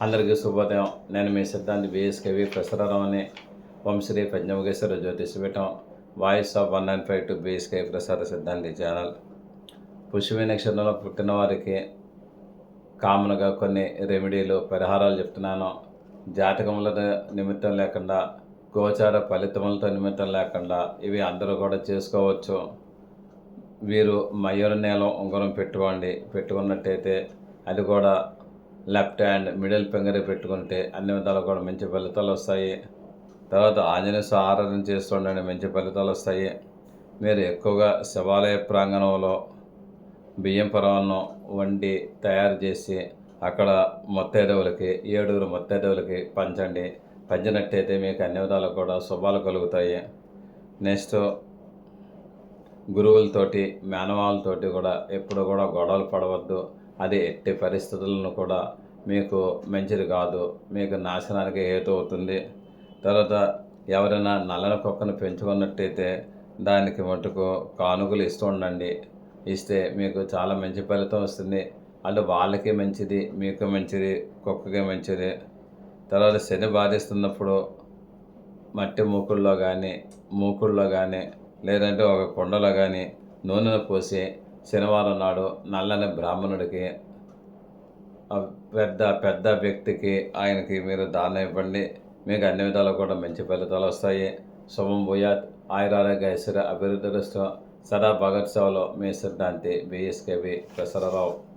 అందరికీ శుభోదయం. నేను మీ సిద్ధాంతి BSKV Prasararao వంశ్రీ Panchamukheshwara Jyotishapeetham voice of one nine five two BSK Prasara సిద్ధాంతి ఛానల్. పుష్పి నక్షత్రంలో పుట్టిన వారికి కామన్గా కొన్ని రెమెడీలు పరిహారాలు చెప్తున్నాను. జాతకముల నిమిత్తం లేకుండా గోచార ఫలితములతో నిమిత్తం లేకుండా ఇవి అందరూ కూడా చేసుకోవచ్చు. వీరు మయూర నేలం ఉంగరం పెట్టుకోండి. పెట్టుకున్నట్టయితే అది కూడా లెఫ్ట్ హ్యాండ్ మిడిల్ ఫింగర్ పెట్టుకుంటే అన్ని విధాలు కూడా మంచి ఫలితాలు వస్తాయి. తర్వాత ఆంజనేయ ఆరాధన చేస్తుండండి మంచి ఫలితాలు వస్తాయి. మీరు ఎక్కువగా శివాలయ ప్రాంగణంలో బియ్యం పరమాన్నం వండి తయారు చేసి అక్కడ మొత్తైదవులకి ఏడుగురు మొత్తైదవులకి పంచండి. పంచినట్టయితే మీకు అన్ని విధాలు కూడా శుభాలు కలుగుతాయి. నెక్స్ట్ గురువులతోటి మేనవాళ్ళతోటి కూడా ఎప్పుడు కూడా గొడవలు పడవద్దు. అది ఎట్టి పరిస్థితులను కూడా మీకు మంచిది కాదు. మీకు నాశనానికి హేతు అవుతుంది. తర్వాత ఎవరైనా నల్లని కుక్కను పెంచుకున్నట్టయితే దానికి మటుకు కానుకలు ఇస్తూ ఉండండి. ఇస్తే మీకు చాలా మంచి ఫలితం వస్తుంది. అంటే వాళ్ళకి మంచిది మీకు మంచిది కుక్కకి మంచిది. తర్వాత శని బాధిస్తున్నప్పుడు మట్టి మూకుల్లో కానీ మూకుల్లో కానీ లేదంటే ఒక కుండలో కానీ నూనెను పోసి శనివారం నాడు నల్లని బ్రాహ్మణుడికి పెద్ద పెద్ద వ్యక్తికి ఆయనకి మీరు దానం ఇవ్వండి. మీకు అన్ని విధాలు కూడా మంచి ఫలితాలు వస్తాయి. శుభం భూయాత్. ఆయురారోగ్య ఐశ్వర్య అభివృద్ధి సదా భగత్ సేవలో మీ సిద్ధాంతి బిఎస్కేవి ప్రసరరావు